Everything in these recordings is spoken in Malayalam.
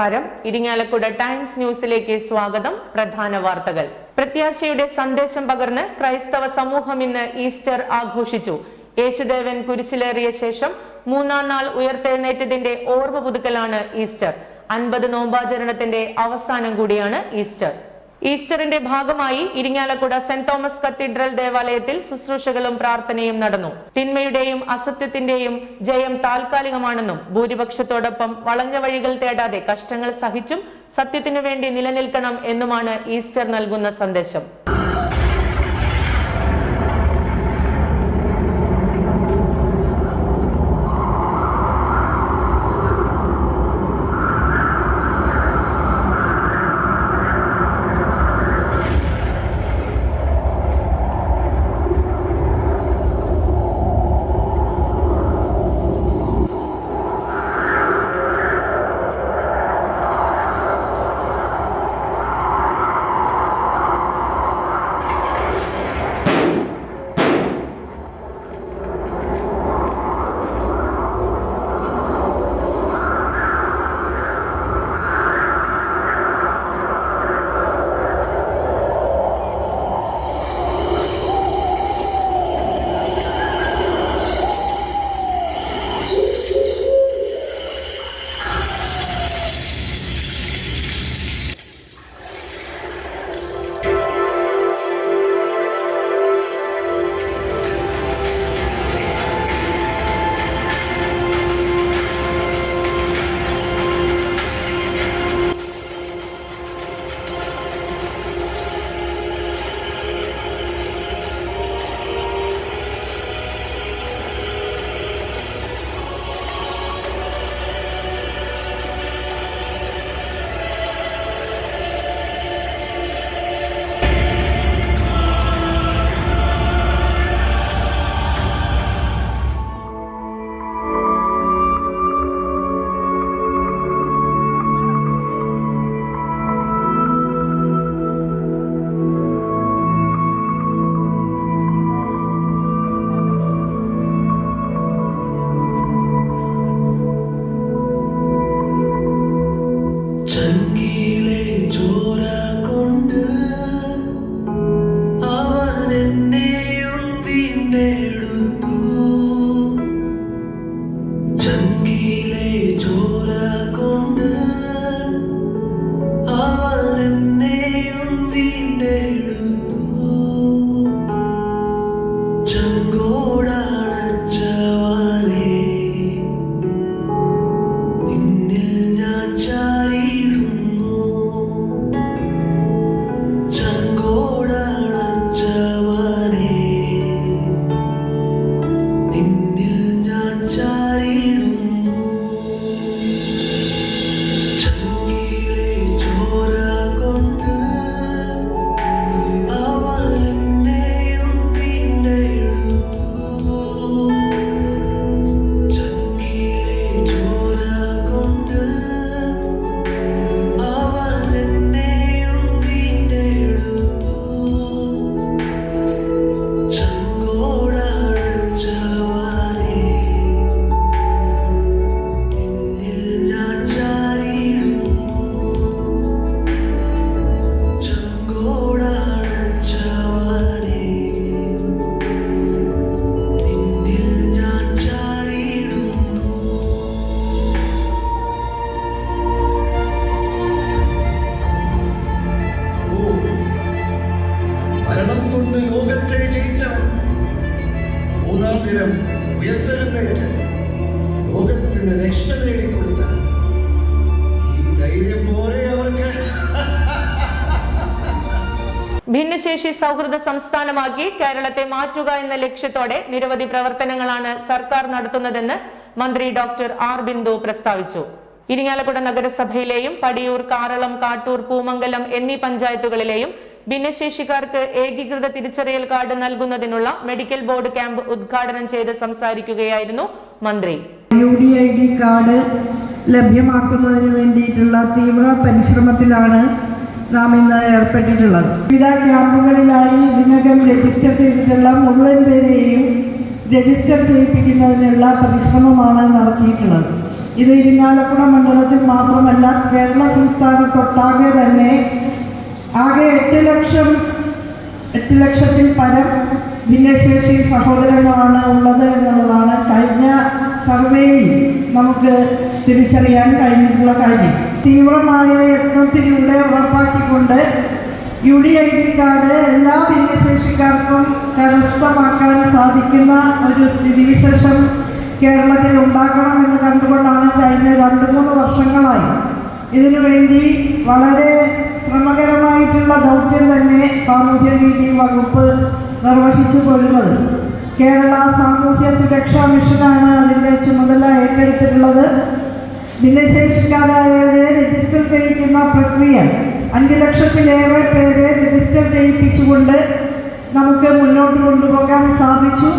നമസ്കാരം. ഇരിങ്ങാലക്കുട ടൈംസ് ന്യൂസിലേക്ക് സ്വാഗതം. പ്രധാന വാർത്തകൾ. പ്രത്യാശയുടെ സന്ദേശം പകർന്ന് ക്രൈസ്തവ സമൂഹം ഇന്ന് ഈസ്റ്റർ ആഘോഷിച്ചു. യേശുദേവൻ കുരിശിലേറിയ ശേഷം മൂന്നാം നാൾ ഉയർത്തെഴുന്നേറ്റതിന്റെ ഓർമ്മ പുതുക്കലാണ് ഈസ്റ്റർ. അൻപത് നോമ്പാചരണത്തിന്റെ അവസാനം കൂടിയാണ് ഈസ്റ്റർ. ഈസ്റ്ററിന്റെ ഭാഗമായി ഇരിങ്ങാലക്കുട സെന്റ് തോമസ് കത്തീഡ്രൽ ദേവാലയത്തിൽ ശുശ്രൂഷകളും പ്രാർത്ഥനയും നടന്നു. തിന്മയുടെയും അസത്യത്തിന്റെയും ജയം താൽക്കാലികമാണെന്നും ഭൂരിപക്ഷത്തോടൊപ്പം വളഞ്ഞ വഴികൾ തേടാതെ കഷ്ടങ്ങൾ സഹിച്ചും സത്യത്തിനു വേണ്ടി നിലനിൽക്കണം എന്നുമാണ് ഈസ്റ്റർ നൽകുന്ന സന്ദേശം. ദിനം ഉയർത്തെഴുന്നേറ്റ് ലോകത്തിന് രക്ഷ നേടിക്കൊടുത്ത ഈ ധൈര്യം പോരെ ഭിന്നശേഷി സൗഹൃദ സംസ്ഥാനമാക്കി കേരളത്തെ മാറ്റുക എന്ന ലക്ഷ്യത്തോടെ നിരവധി പ്രവർത്തനങ്ങളാണ് സർക്കാർ നടത്തുന്നതെന്ന് മന്ത്രി ഡോക്ടർ ആർ ബിന്ദു പ്രസ്താവിച്ചു. ഇരിങ്ങാലക്കുട നഗരസഭയിലെയും പടിയൂർ കാറളം കാട്ടൂർ പൂമംഗലം എന്നീ പഞ്ചായത്തുകളിലെയും ഭിന്നശേഷിക്കാർക്ക് ഏകീകൃത തിരിച്ചറിയൽ കാർഡ് നൽകുന്നതിനുള്ള മെഡിക്കൽ ബോർഡ് ക്യാമ്പ് ഉദ്ഘാടനം ചെയ്ത് സംസാരിക്കുകയായിരുന്നു മന്ത്രി. U D I D card ലഭ്യമാക്കുന്നതിന് വേണ്ടിയിട്ടുള്ള തീവ്ര പരിശ്രമത്തിലാണ് നാം ഇന്ന് ഏർപ്പെട്ടിട്ടുള്ളത്. വിവിധ ക്യാമ്പുകളിലായി ഇതിനകം രജിസ്റ്റർ ചെയ്തിട്ടുള്ള മുഴുവൻ പേരെയും രജിസ്റ്റർ ചെയ്യിപ്പിക്കുന്നതിനുള്ള പരിശ്രമമാണ് നടത്തിയിട്ടുള്ളത്. ഇത് ഇരിങ്ങാലക്കുട മണ്ഡലത്തിൽ മാത്രമല്ല കേരള സംസ്ഥാനത്തൊട്ടാകെ തന്നെ ആകെ എട്ട് ലക്ഷം എട്ട് ലക്ഷത്തിൽ പരം ഭിന്നശേഷി സഹോദരങ്ങളാണ് ഉള്ളത് എന്നുള്ളതാണ് കഴിഞ്ഞ സർവേയിൽ നമുക്ക് തിരിച്ചറിയാൻ കഴിഞ്ഞിട്ടുള്ള കാര്യം. തീവ്രമായ യത്നത്തിലൂടെ ഉറപ്പാക്കിക്കൊണ്ട് U D I D card എല്ലാ ഭിന്നശേഷിക്കാർക്കും കരസ്ഥമാക്കാൻ സാധിക്കുന്ന ഒരു സ്ഥിതിവിശേഷം കേരളത്തിൽ ഉണ്ടാക്കണമെന്ന് കണ്ടുകൊണ്ടാണ് കഴിഞ്ഞ രണ്ട് മൂന്ന് വർഷങ്ങളായി. ഇതിനുവേണ്ടി വളരെ ശ്രമകരമായിട്ടുള്ള ദൗത്യം തന്നെ സാമൂഹ്യനീതി വകുപ്പ് നിർവഹിച്ചു പോരുന്നത് കേരള സാമൂഹ്യ സുരക്ഷാ മിഷനാണ് അതിന്റെ ചുമതല ഏറ്റെടുത്തിട്ടുള്ളത്. ഭിന്നശേഷിക്കാരായവരെ രജിസ്റ്റർ ചെയ്യിക്കുന്ന പ്രക്രിയ അഞ്ച് ലക്ഷത്തിലേറെ പേരെ രജിസ്റ്റർ ചെയ്യിപ്പിച്ചുകൊണ്ട് നമുക്ക് മുന്നോട്ട് കൊണ്ടുപോകാൻ സാധിച്ചു.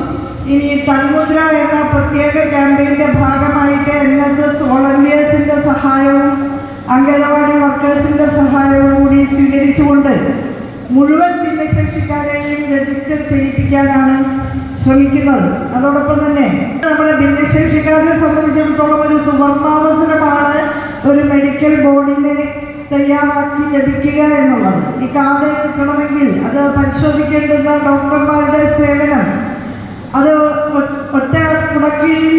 ഇനി തന്മുദ്ര എന്ന പ്രത്യേക ക്യാമ്പയിന്റെ ഭാഗമായിട്ട് എൻ എസ് എസ് വോളണ്ടിയേഴ്സിന്റെ സഹായവും അംഗനവാടി വർക്കേഴ്സിന്റെ സഹായവും കൂടി സ്വീകരിച്ചുകൊണ്ട് മുഴുവൻ ഭിന്നശേഷിക്കാരെയും രജിസ്റ്റർ ചെയ്യിപ്പിക്കാനാണ് ശ്രമിക്കുന്നത്. അതോടൊപ്പം തന്നെ നമ്മുടെ ഭിന്നശേഷിക്കാരെ സംബന്ധിച്ചിടത്തോളം ഒരു സുവർണാവസരമാണ് ഒരു മെഡിക്കൽ ബോർഡിനെ തയ്യാറാക്കി ലഭിക്കുക എന്നുള്ളത്. ഈ കാർഡ് കിട്ടണമെങ്കിൽ അത് പരിശോധിക്കേണ്ടുന്ന ഡോക്ടർമാരുടെ സേവനം. അത് ഒറ്റ കുടക്കീഴിൽ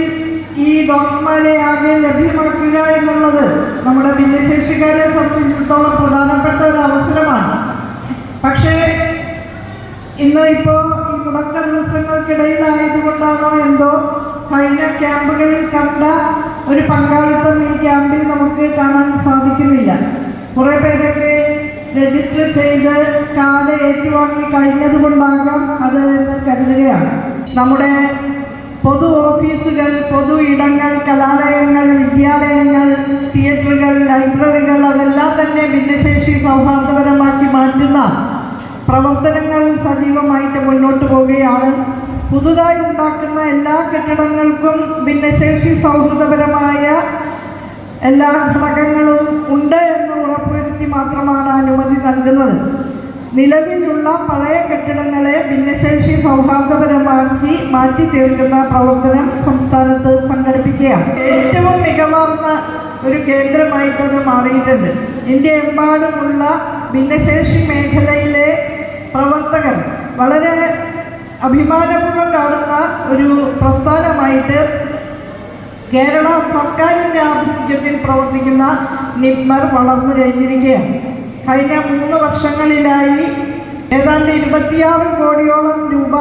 ഈ ഡോക്ടർമാരെ ആകെ ലഭ്യമാക്കുക എന്നുള്ളത് നമ്മുടെ ഭിന്നശേഷിക്കാരെ സംബന്ധിച്ചിടത്തോളം പ്രധാനപ്പെട്ട ഒരു അവസരമാണ്. പക്ഷേ ഇന്ന് ഇപ്പോൾ ഈ തുടക്ക ദിവസങ്ങൾക്കിടയിലായതുകൊണ്ടാണോ എന്തോ കഴിഞ്ഞ ക്യാമ്പുകളിൽ കണ്ട ഒരു പങ്കാളിത്തം ഈ ക്യാമ്പിൽ നമുക്ക് കാണാൻ സാധിക്കുന്നില്ല. കുറേ പേരൊക്കെ രജിസ്റ്റർ ചെയ്ത് കാൽ ഏറ്റുവാങ്ങി കഴിഞ്ഞതുകൊണ്ടാകാം അത് കരുതുകയാണ്. നമ്മുടെ പൊതു ഓഫീസുകൾ പൊതു ഇടങ്ങൾ കലാലയങ്ങൾ വിദ്യാലയങ്ങൾ തിയേറ്ററുകൾ ലൈബ്രറികൾ അതെല്ലാം തന്നെ ഭിന്നശേഷി സൗഹാർദ്ദപരമാക്കി മാറ്റുന്ന പ്രവർത്തനങ്ങൾ സജീവമായിട്ട് മുന്നോട്ട് പോവുകയാണ്. പുതുതായി ഉണ്ടാക്കുന്ന എല്ലാ കെട്ടിടങ്ങൾക്കും ഭിന്നശേഷി സൗഹൃദപരമായ എല്ലാ ഘടകങ്ങളും ഉണ്ട് എന്ന് ഉറപ്പുവരുത്തി മാത്രമാണ് അനുമതി നൽകുന്നത്. നിലവിലുള്ള പഴയ കെട്ടിടങ്ങളെ ഭിന്നശേഷി സൗഹാർദ്ദപരമാക്കി മാറ്റി തീർക്കുന്ന പ്രവർത്തനം സംസ്ഥാനത്ത് സംഘടിപ്പിക്കുകയാണ്. ഏറ്റവും മികവാർന്ന ഒരു കേന്ദ്രമായിട്ട് അത് മാറിയിട്ടുണ്ട്. ഇന്ത്യയെമ്പാടുമുള്ള ഭിന്നശേഷി മേഖലയിലെ പ്രവർത്തകർ വളരെ അഭിമാനപൂർവം കാണുന്ന ഒരു പ്രസ്ഥാനമായിട്ട് കേരള സർക്കാരിന്റെ ആഭിമുഖ്യത്തിൽ പ്രവർത്തിക്കുന്ന നിപ്മർ വളർന്നു കഴിഞ്ഞിരിക്കുകയാണ്. കഴിഞ്ഞ മൂന്ന് വർഷങ്ങളിലായി ഏതാണ്ട് ഇരുപത്തിയാറ് കോടിയോളം രൂപ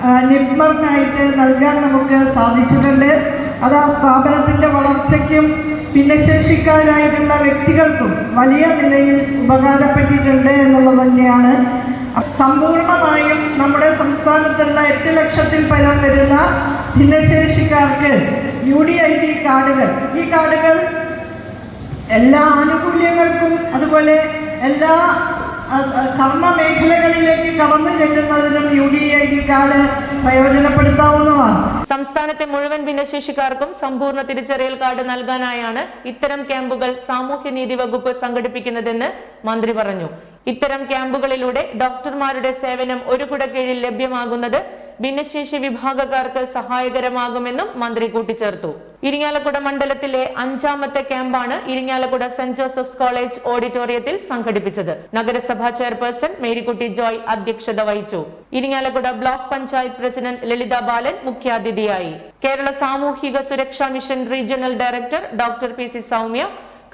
ആ, നിപ്മറിനായിട്ട് നൽകാൻ നമുക്ക് സാധിച്ചിട്ടുണ്ട്. അത് ആ സ്ഥാപനത്തിന്റെ വളർച്ചയ്ക്കും ഭിന്നശേഷിക്കാരായിട്ടുള്ള വ്യക്തികൾക്കും വലിയ നിലയിൽ ഉപകാരപ്പെട്ടിട്ടുണ്ട് എന്നുള്ളത് തന്നെയാണ്. സമ്പൂർണമായും നമ്മുടെ സംസ്ഥാനത്തുള്ള എട്ട് ലക്ഷത്തിൽ പരം വരുന്ന ഭിന്നശേഷിക്കാർക്ക് യു ഡി ഐ ഡി കാർഡുകൾ ഈ കാർഡുകൾ എല്ലാ ആനുകൂല്യങ്ങൾക്കും അതുപോലെ എല്ലാ കർമ്മ മേഖലകളിലേക്ക് കടന്നു ചെല്ലുന്നതിനും U D I D card പ്രയോജനപ്പെടുത്താവുന്നതാണ്. സംസ്ഥാനത്തെ മുഴുവൻ ഭിന്നശേഷിക്കാർക്കും സമ്പൂർണ തിരിച്ചറിയൽ കാർഡ് നൽകാനായാണ് ഇത്തരം ക്യാമ്പുകൾ സാമൂഹ്യനീതി വകുപ്പ് സംഘടിപ്പിക്കുന്നതെന്ന് മന്ത്രി പറഞ്ഞു. ഇത്തരം ക്യാമ്പുകളിലൂടെ ഡോക്ടർമാരുടെ സേവനം ഒരു കുട കീഴിൽ ലഭ്യമാകുന്നത് ഭിന്നശേഷി വിഭാഗക്കാർക്ക് സഹായകരമാകുമെന്നും മന്ത്രി കൂട്ടിച്ചേർത്തു. ഇരിങ്ങാലക്കുട മണ്ഡലത്തിലെ അഞ്ചാമത്തെ ക്യാമ്പാണ് ഇരിങ്ങാലക്കുട സെന്റ് ജോസഫ്സ് കോളേജ് ഓഡിറ്റോറിയത്തിൽ സംഘടിപ്പിച്ചത്. നഗരസഭാ ചെയർപേഴ്സൺ മേരിക്കുട്ടി ജോയ് അധ്യക്ഷത വഹിച്ചു. ഇരിങ്ങാലക്കുട ബ്ലോക്ക് പഞ്ചായത്ത് പ്രസിഡന്റ് ലളിത ബാലൻ മുഖ്യാതിഥിയായി. കേരള സാമൂഹിക സുരക്ഷാ mission regional director doctor P C Soumya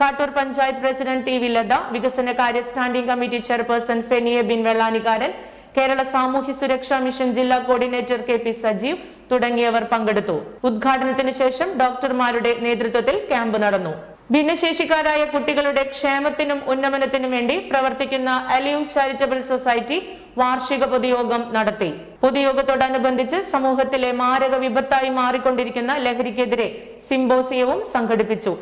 Kattoor panchayat president T V Latha വികസന കാര്യ standing committee chairperson Fenia Bin Vellanikkaran Kerala സാമൂഹ്യ സുരക്ഷാ മിഷൻ ജില്ലാ കോർഡിനേറ്റർ കെ പി സജീവ് തുടങ്ങിയവർ പങ്കെടുത്തു. ഉദ്ഘാടനത്തിന് ശേഷം ഡോക്ടർമാരുടെ നേതൃത്വത്തിൽ ക്യാമ്പ് നടന്നു. ഭിന്നശേഷിക്കാരായ കുട്ടികളുടെ ക്ഷേമത്തിനും ഉന്നമനത്തിനും വേണ്ടി പ്രവർത്തിക്കുന്ന അലിയു ചാരിറ്റബിൾ സൊസൈറ്റി വാർഷിക പൊതുയോഗം നടത്തി. പൊതുയോഗത്തോടനുബന്ധിച്ച് സമൂഹത്തിലെ മാരക വിപത്തായി മാറിക്കൊണ്ടിരിക്കുന്ന ലഹരിക്കെതിരെ സിംബോസിയവും സംഘടിപ്പിച്ചു.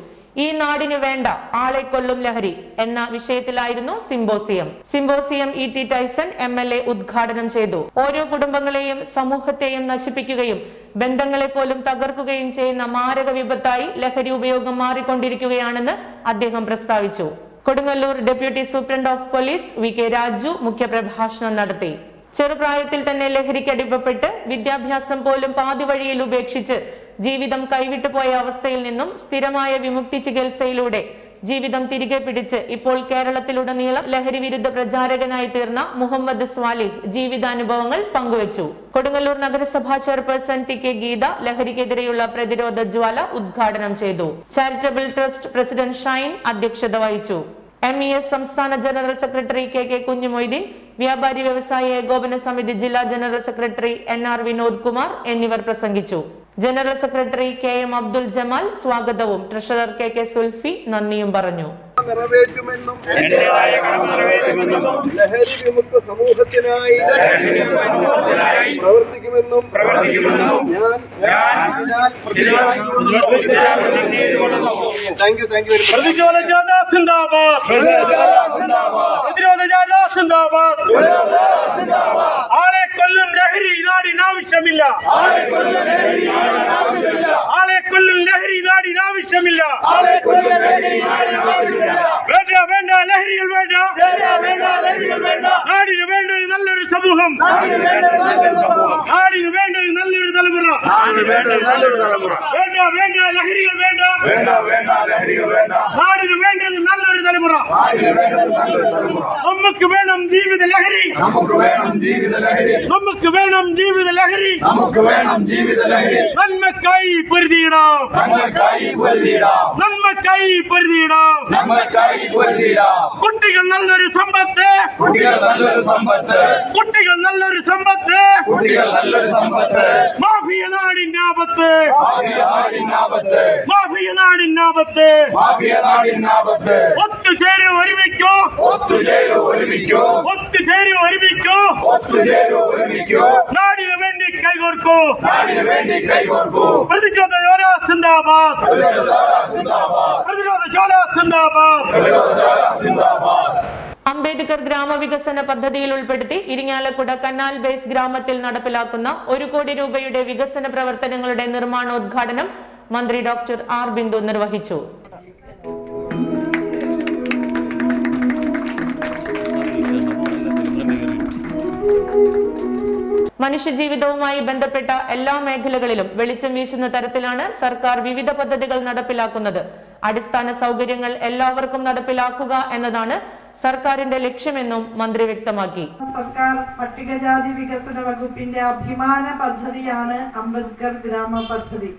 ഈ നാടിന് വേണ്ട ആളെ കൊല്ലും ലഹരി എന്ന വിഷയത്തിലായിരുന്നു symposium. Symposium E T Tyson M L A ഉദ്ഘാടനം ചെയ്തു. ഓരോ കുടുംബങ്ങളെയും സമൂഹത്തെയും നശിപ്പിക്കുകയും ബന്ധങ്ങളെ പോലും തകർക്കുകയും ചെയ്യുന്ന മാരക വിപത്തായി ലഹരി ഉപയോഗം മാറിക്കൊണ്ടിരിക്കുകയാണെന്ന് അദ്ദേഹം പ്രസ്താവിച്ചു. Kodungallur deputy superintendent of police V K Raju മുഖ്യപ്രഭാഷണം നടത്തി. ചെറുപ്രായത്തിൽ തന്നെ ലഹരിക്കടിമപ്പെട്ട് വിദ്യാഭ്യാസം പോലും പാതിവഴിയിൽ ഉപേക്ഷിച്ച് ജീവിതം കൈവിട്ടു പോയ അവസ്ഥയിൽ നിന്നും സ്ഥിരമായ വിമുക്തി ചികിത്സയിലൂടെ ജീവിതം തിരികെ പിടിച്ച് ഇപ്പോൾ കേരളത്തിലുടനീളം ലഹരി വിരുദ്ധ പ്രചാരകനായി തീർന്ന മുഹമ്മദ് സ്വാലിഹ് ജീവിതാനുഭവങ്ങൾ പങ്കുവച്ചു. കൊടുങ്ങല്ലൂർ നഗരസഭാ ചെയർപേഴ്സൺ ടി കെ ഗീത ലഹരിക്കെതിരെയുള്ള പ്രതിരോധ ജ്വാല ഉദ്ഘാടനം ചെയ്തു. ചാരിറ്റബിൾ ട്രസ്റ്റ് പ്രസിഡന്റ് ഷൈൻ അധ്യക്ഷത വഹിച്ചു. എം ഇ എസ് സംസ്ഥാന general secretary K K Kunjumoideen വ്യാപാരി വ്യവസായ ഏകോപന സമിതി ജില്ലാ general secretary N R Vinod Kumar എന്നിവർ പ്രസംഗിച്ചു. General secretary K M Abdul Jamal സ്വാഗതവും ട്രഷറർ കെ കെ സുൽഫി നന്ദിയും പറഞ്ഞു. നിറവേറ്റുമെന്നും ലഹരി വിമുക്ത സമൂഹത്തിനായി പ്രവർത്തിക്കുമെന്നും ഞാൻ thank you thank you very much. പ്രതിരോധ ജാഥ സിന്ദാബാദ്. പ്രതിരോധ ജാഥ സിന്ദാബാദ്. ആളെ കൊല്ലും ലഹരി ഇതാടിന് ആവശ്യമില്ല. ആളെ കൊല്ലും ലഹരി ഇതാടിന് ആവശ്യമില്ല വേണ്ട ലഹരികൾ വേണ്ട നാടിന് വേണ്ട ഒരു നല്ലൊരു സമൂഹം നാടിന് വേണ്ട ഒരു നല്ലൊരു തലമുറ വേണ്ട വേണ്ട ലഹരികൾ വേണ്ട നാടിന് വേണ്ടത് നല്ലൊരു തലമുറ നമുക്ക് വേണം ജീവിത ലഹരി നമുക്ക് വേണം ജീവിത ലഹരി നമുക്ക് വേണം ജീവിത ലഹരി നമുക്ക് വേണം ജീവിത ലഹരി നന്മക്കായി പൊരുതിയിടാം നമ്മൾക്കായി പൊരുതിയിടാം നന്മക്കായി പൊരുതിയിടാം നമ്മൾക്കായി പൊരുതിയിടാം കുട്ടികൾ നല്ലൊരു സമ്പത്ത് കുട്ടികൾ നല്ലൊരു സമ്പത്ത് കുട്ടികൾ നല്ലൊരു സമ്പത്ത് കുട്ടികൾ നല്ലൊരു സമ്പത്ത് മാഫിയ നാടിന്റെ ആപത്ത് മാഫിയ നാടിനാപത്ത് മാഫിയ നാടിന്റെ ആപത്ത് മാഫിയ നാടിനാപത്ത് ഒത്തുചേരും ഒരുമിക്കോ ഒത്തുചേരൂ ഒരുമിക്കൂ ഒത്തുചേരും ഒരുമിക്കോ ഒത്തുചേരൂ ഒരുമിക്കൂ നാടിന് വേണ്ടി കൈകോർക്കൂ നാടിന് വേണ്ടി കൈകോർക്കൂ പ്രതിരോധ യോല സിന്ദാബാദ് പ്രതിരോധ സിന്ദാബാദ് പ്രതിരോധ ജ്വാല സിന്ദാബാദ് പ്രതിരോധ സിന്ദാബാദ് അംബേദ്കർ ഗ്രാമവികസന പദ്ധതിയിൽ ഉൾപ്പെടുത്തി ഇരിങ്ങാലക്കുട കനാൽ ബേസ് ഗ്രാമത്തിൽ നടപ്പിലാക്കുന്ന ഒരു കോടി രൂപയുടെ വികസന പ്രവർത്തനങ്ങളുടെ നിർമ്മാണോദ്ഘാടനം മന്ത്രി ഡോക്ടർ ആർ ബിന്ദു നിർവഹിച്ചു. മനുഷ്യജീവിതവുമായി ബന്ധപ്പെട്ട എല്ലാ മേഖലകളിലും വെളിച്ചം വീശുന്ന തരത്തിലാണ് സർക്കാർ വിവിധ പദ്ധതികൾ നടപ്പിലാക്കുന്നത്. അടിസ്ഥാന സൗകര്യങ്ങൾ എല്ലാവർക്കും നടപ്പിലാക്കുക എന്നതാണ് സർക്കാരിന്റെ ലക്ഷ്യമെന്നും മന്ത്രി വ്യക്തമാക്കി. സർക്കാർ പട്ടികജാതി വികസന വകുപ്പിന്റെ അഭിമാന പദ്ധതിയാണ് അംബേദ്കർ ഗ്രാമ പദ്ധതി.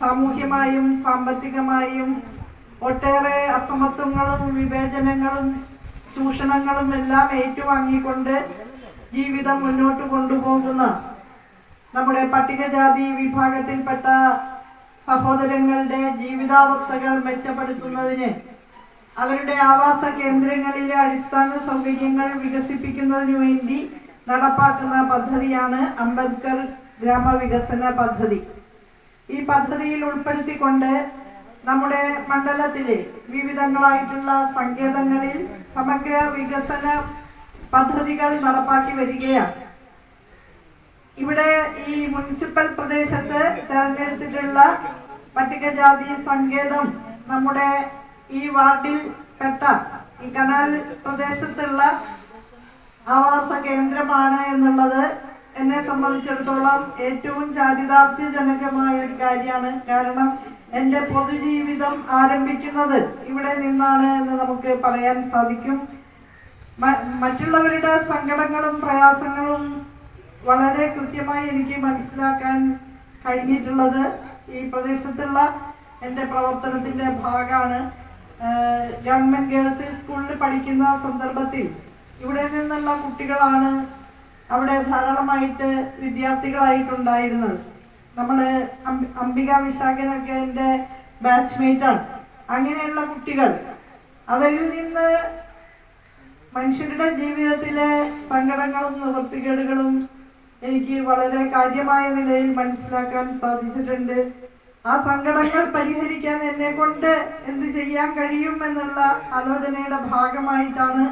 സാമൂഹ്യമായും സാമ്പത്തികമായും ഒട്ടേറെ അസമത്വങ്ങളും വിവേചനങ്ങളും ചൂഷണങ്ങളും എല്ലാം ഏറ്റുവാങ്ങിക്കൊണ്ട് ജീവിതം മുന്നോട്ട് കൊണ്ടുപോകുന്ന നമ്മുടെ പട്ടികജാതി വിഭാഗത്തിൽപ്പെട്ട സഹോദരങ്ങളുടെ ജീവിതാവസ്ഥകൾ മെച്ചപ്പെടുത്തുന്നതിന് അവരുടെ ആവാസ കേന്ദ്രങ്ങളിലെ അടിസ്ഥാന സൗകര്യങ്ങൾ വികസിപ്പിക്കുന്നതിനു വേണ്ടി നടപ്പാക്കുന്ന പദ്ധതിയാണ് അംബേദ്കർ ഗ്രാമവികസന പദ്ധതി. ഈ പദ്ധതിയിൽ ഉൾപ്പെടുത്തിക്കൊണ്ട് നമ്മുടെ മണ്ഡലത്തിലെ വിവിധങ്ങളായിട്ടുള്ള സങ്കേതങ്ങളിൽ സമഗ്ര വികസന പദ്ധതികൾ നടപ്പാക്കി വരികയാണ്. ഇവിടെ ഈ മുനിസിപ്പൽ പ്രദേശത്ത് തെരഞ്ഞെടുത്തിട്ടുള്ള പട്ടികജാതി സങ്കേതം നമ്മുടെ ഈ വാർഡിൽ പെട്ട ഈ കനാൽ പ്രദേശത്തുള്ള ആവാസ കേന്ദ്രമാണ് എന്നുള്ളത് എന്നെ സംബന്ധിച്ചിടത്തോളം ഏറ്റവും ചാരിതാർത്ഥ്യജനകമായ ഒരു കാര്യമാണ്. കാരണം എന്റെ പൊതുജീവിതം ആരംഭിക്കുന്നത് ഇവിടെ നിന്നാണ് എന്ന് നമുക്ക് പറയാൻ സാധിക്കും. മറ്റുള്ളവരുടെ സങ്കടങ്ങളും പ്രയാസങ്ങളും വളരെ കൃത്യമായി എനിക്ക് മനസ്സിലാക്കാൻ കഴിഞ്ഞിട്ടുള്ളത്. ഈ പ്രദേശത്തുള്ള എന്റെ പ്രവർത്തനത്തിന്റെ ഭാഗമാണ് ഗവൺമെന്റ് ഗേൾസ് സ്കൂളിൽ പഠിക്കുന്ന സന്ദർഭത്തിൽ ഇവിടെ നിന്നുള്ള കുട്ടികളാണ് അവിടെ ധാരാളമായിട്ട് വിദ്യാർത്ഥികളായിട്ടുണ്ടായിരുന്നത്. നമ്മൾ അംബിക വിശാഖനൊക്കെ എന്റെ ബാച്ച്മേറ്റാണ്. അങ്ങനെയുള്ള കുട്ടികൾ അവരിൽ നിന്ന് മനുഷ്യരുടെ ജീവിതത്തിലെ സങ്കടങ്ങളും നിവൃത്തികേടുകളും എനിക്ക് വളരെ കാര്യമായ നിലയിൽ മനസ്സിലാക്കാൻ സാധിച്ചിട്ടുണ്ട്. ആ സങ്കടങ്ങൾ പരിഹരിക്കാൻ എന്നെ കൊണ്ട് എന്ത് ചെയ്യാൻ കഴിയും എന്നുള്ള ആലോചനയുടെ ഭാഗമായിട്ടാണ്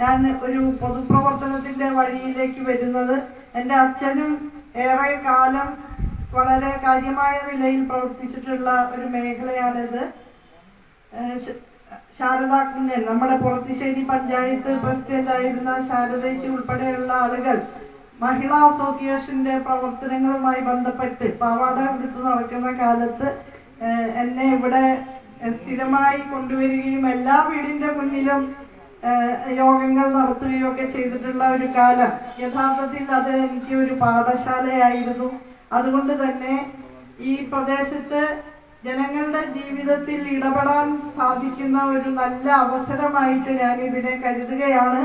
ഞാൻ ഒരു പൊതുപ്രവർത്തനത്തിന്റെ വഴിയിലേക്ക് വരുന്നത്. എന്റെ അച്ഛനും ഏറെ കാലം വളരെ കാര്യമായ നിലയിൽ പ്രവർത്തിച്ചിട്ടുള്ള ഒരു മേഖലയാണിത്. ശാരദാ കുഞ്ഞൻ നമ്മുടെ പുറത്തിശ്ശേരി പഞ്ചായത്ത് പ്രസിഡന്റ് ആയിരുന്ന ശാരദേച്ചി ഉൾപ്പെടെയുള്ള ആളുകൾ മഹിളാ അസോസിയേഷന്റെ പ്രവർത്തനങ്ങളുമായി ബന്ധപ്പെട്ട് പാവാട എടുത്ത് നടക്കുന്ന കാലത്ത് എന്നെ ഇവിടെ സ്ഥിരമായി കൊണ്ടുവരികയും എല്ലാ വീടിന്റെ മുന്നിലും യോഗങ്ങൾ നടത്തുകയും ഒക്കെ ചെയ്തിട്ടുള്ള ഒരു കാലം. യഥാർത്ഥത്തിൽ അത് എനിക്ക് ഒരു പാഠശാലയായിരുന്നു. അതുകൊണ്ട് തന്നെ ഈ പ്രദേശത്ത് ജനങ്ങളുടെ ജീവിതത്തിൽ ഇടപെടാൻ സാധിക്കുന്ന ഒരു നല്ല അവസരമായിട്ട് ഞാൻ ഇതിനെ കരുതുകയാണ്.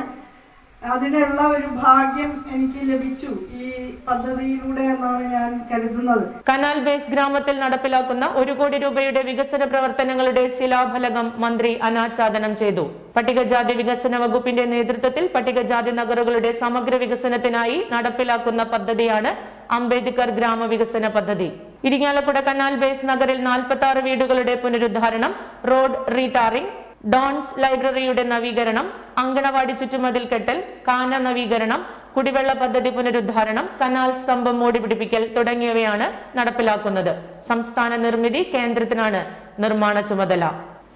അതിനുള്ള ഒരു ഭാഗ്യം എനിക്ക് ലഭിച്ചു ഈ പദ്ധതിയിലൂടെ എന്നാണ് ഞാൻ കരുതുന്നത്. കനാൽ ബേസ് ഗ്രാമത്തിൽ നടപ്പിലാക്കുന്ന ഒരു കോടി രൂപയുടെ വികസന പ്രവർത്തനങ്ങളുടെ ശിലാഫലകം മന്ത്രി അനാച്ഛാദനം ചെയ്തു. പട്ടികജാതി വികസന വകുപ്പിന്റെ നേതൃത്വത്തിൽ പട്ടികജാതി നഗറുകളുടെ സമഗ്ര വികസനത്തിനായി നടപ്പിലാക്കുന്ന പദ്ധതിയാണ് അംബേദ്കർ ഗ്രാമവികസന പദ്ധതി. ഇരിങ്ങാലക്കുട കനാൽ ബേസ് നഗറിൽ നാൽപ്പത്തി വീടുകളുടെ പുനരുദ്ധാരണം റോഡ് റീടാറിംഗ് ഡോൺസ് ലൈബ്രറിയുടെ നവീകരണം അങ്കണവാടി ചുറ്റുമതിൽ കെട്ടൽ കാന നവീകരണം കുടിവെള്ള പദ്ധതി പുനരുദ്ധാരണം കനാൽ സ്തംഭം മോടിപിടിപ്പിക്കൽ തുടങ്ങിയവയാണ് നടപ്പിലാക്കുന്നത്. സംസ്ഥാന നിർമ്മിതി കേന്ദ്രത്തിനാണ് നിർമ്മാണ ചുമതല.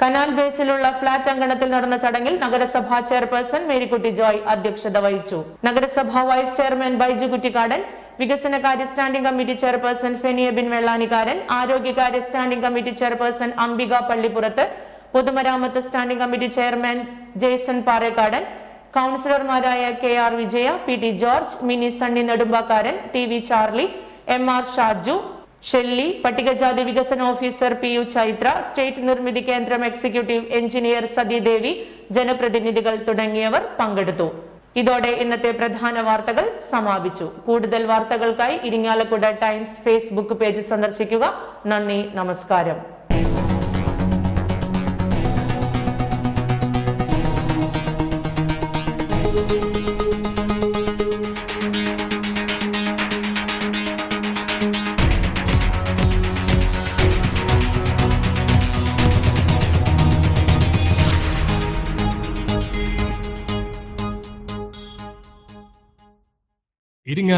കനാൽ ബേസിലുള്ള ഫ്ളാറ്റ് അങ്കണത്തിൽ നടന്ന ചടങ്ങിൽ നഗരസഭാ ചെയർപേഴ്സൺ മേരിക്കുട്ടി ജോയ് അധ്യക്ഷത വഹിച്ചു. നഗരസഭാ വൈസ് ചെയർമാൻ ബൈജു കുറ്റിക്കാടൻ വികസനകാര്യ standing committee chairperson Fenia Bin Vellanikkaran ആരോഗ്യകാര്യ standing committee chairperson Ambika Pallippurath പൊതുമരാമത്ത് standing committee chairman Jaison Parekkadan കൌൺസിലർമാരായ K R Vijaya P T George Mini Sunny Nedumbakkaran T V Charlie M R Shaju Shelly പട്ടികജാതി വികസന officer P U Chaithra state Nirmithi Kendram executive engineer Sathidevi ജനപ്രതിനിധികൾ തുടങ്ങിയവർ പങ്കെടുത്തു. ഇതോടെ ഇന്നത്തെ പ്രധാന വാർത്തകൾ സമാപിച്ചു. കൂടുതൽ വാർത്തകൾക്കായി ഇരിങ്ങാലക്കുട ടൈംസ് ഫേസ്ബുക്ക് പേജ് സന്ദർശിക്കുക. നന്ദി നമസ്കാരം.